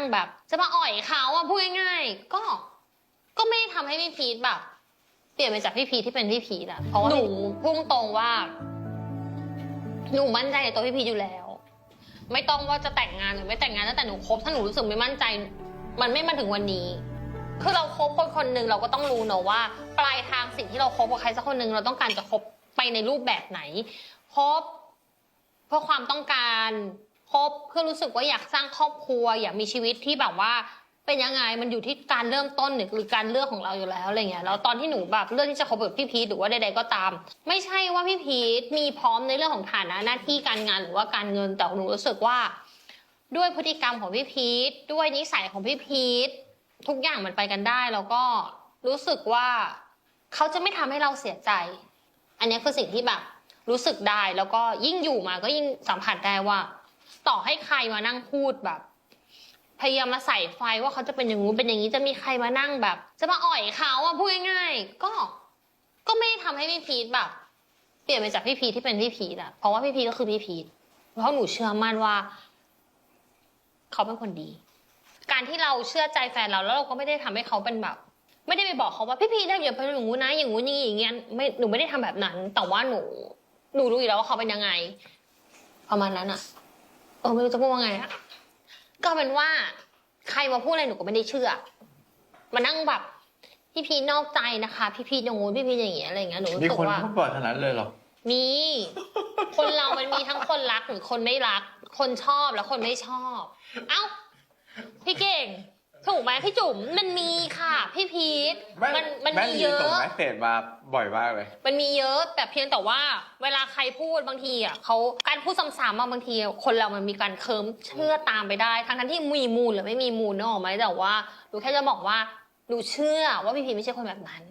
งแบบ จะมาอ่อยเขาอะพูดง่ายๆ ก็ ก็ไม่ได้ทำให้พี่พีทแบบ เปลี่ยนไปจากพี่พีทที่เป็นพี่พีทอะเพราะว่าหนูพุ่งตรงว่า หนูมั่นใจในตัวพี่พีทอยู่แล้ว ไม่ต้องว่าจะแต่งงานหรือไม่แต่งงานตั้งแต่หนูคบถ้าหนูรู้สึกไม่มั่นใจ มันไม่มาถึงวันนี้ คือเราคบคนคนหนึ่งเราก็ต้องรู้เนอะว่า ปลายทางสิ่งที่เราคบกับใครสักคนหนึ่งเราต้องการจะคบไปในรูปแบบไหนคบเพื่อความต้องการ คบเพื่อรู้สึกว่าอยากสร้างครอบครัว อยากมีชีวิตที่แบบว่าเป็นยังไงมันอยู่ที่การเริ่มต้นหรือการเลือกของเราอยู่แล้วอะไรเงี้ยแล้วตอนที่หนูแบบเลือกที่จะคบกับพี่พีทหรือว่าใดๆก็ตาม ไม่ใช่ว่าพี่พีทมีพร้อมในเรื่องของฐานะหน้าที่การงานหรือว่าการเงินแต่หนูรู้สึกว่า ด้วยพฤติกรรมของพี่พีทด้วยนิสัยของพี่พีททุกอย่างมันไปกันได้แล้วก็รู้สึกว่าเขาจะไม่ทำให้เราเสียใจ อันนี้คือสิ่งที่แบบรู้สึกได้แล้วก็ยิ่งอยู่มาก็ยิ่งสัมผัสได้ว่า ต่อให้ใครมานั่งพูดแบบ พยายามมาใส่ไฟว่าเขาจะเป็นอย่างงู้นเป็นอย่างนี้จะมีใครมานั่งแบบ จะมาอ่อยเขาอะพูดง่ายๆ ก็ก็ไม่ได้ทำให้พี่พีทแบบ เปลี่ยนไปจากพี่พีทที่เป็นพี่พีทอะเพราะว่าพี่พีทก็คือพี่พีทเพราะหนูเชื่อมั่นว่า เขาเป็นคนดี การที่เราเชื่อใจแฟนเราแล้วเราก็ไม่ได้ทำให้เขาเป็นแบบ ไม่ได้ไปบอกเขาว่าพี่พีทอย่าไปอย่างงู้นนะอย่างงู้นอย่างนี้อย่างเงี้ยไม่หนูไม่ได้ทำแบบนั้น แต่ว่าหนู หนูรู้อยู่แล้วว่าเขาเป็นยังไง ประมาณนั้นอะ เออไม่รู้จะพูดว่าไงอะก็เป็นว่า ใครมาพูดอะไรหนูก็ไม่ได้เชื่อ มานั่งแบบพี่พีทนอกใจนะคะ พี่พีทอย่างงู้นพี่พีทอย่างเงี้ยอะไรอย่างเงี้ยหนูรู้มีสึกคนว่า พูดบ่อยขนาดนั้นเลยเหรอ มี คนเรามันมีทั้งคนรักหรือคนไม่รัก คนชอบและคนไม่ชอบ เอ้า พี่เก่ง ถูกไหมพี่จุ๋มมันมีค่ะ พี่พีทมันมันแม่มีลีเยส่งอะแมสเซจมาบ่อยมากเลย มันมีเยอะแต่เพียงแต่ว่า เวลาใครพูดบางทีอะเขาการพูดซ้ำๆมาบางที คนเรามันมีการเคิมเชื่อตามไปได้ ทั้งทั้งๆที่มีมูลหรือไม่มีมูลนึกออกไหมแต่ว่าหนูแค่จะบอกว่าหนูเชื่อว่าพี่พีทไม่ใช่คนแบบนั้น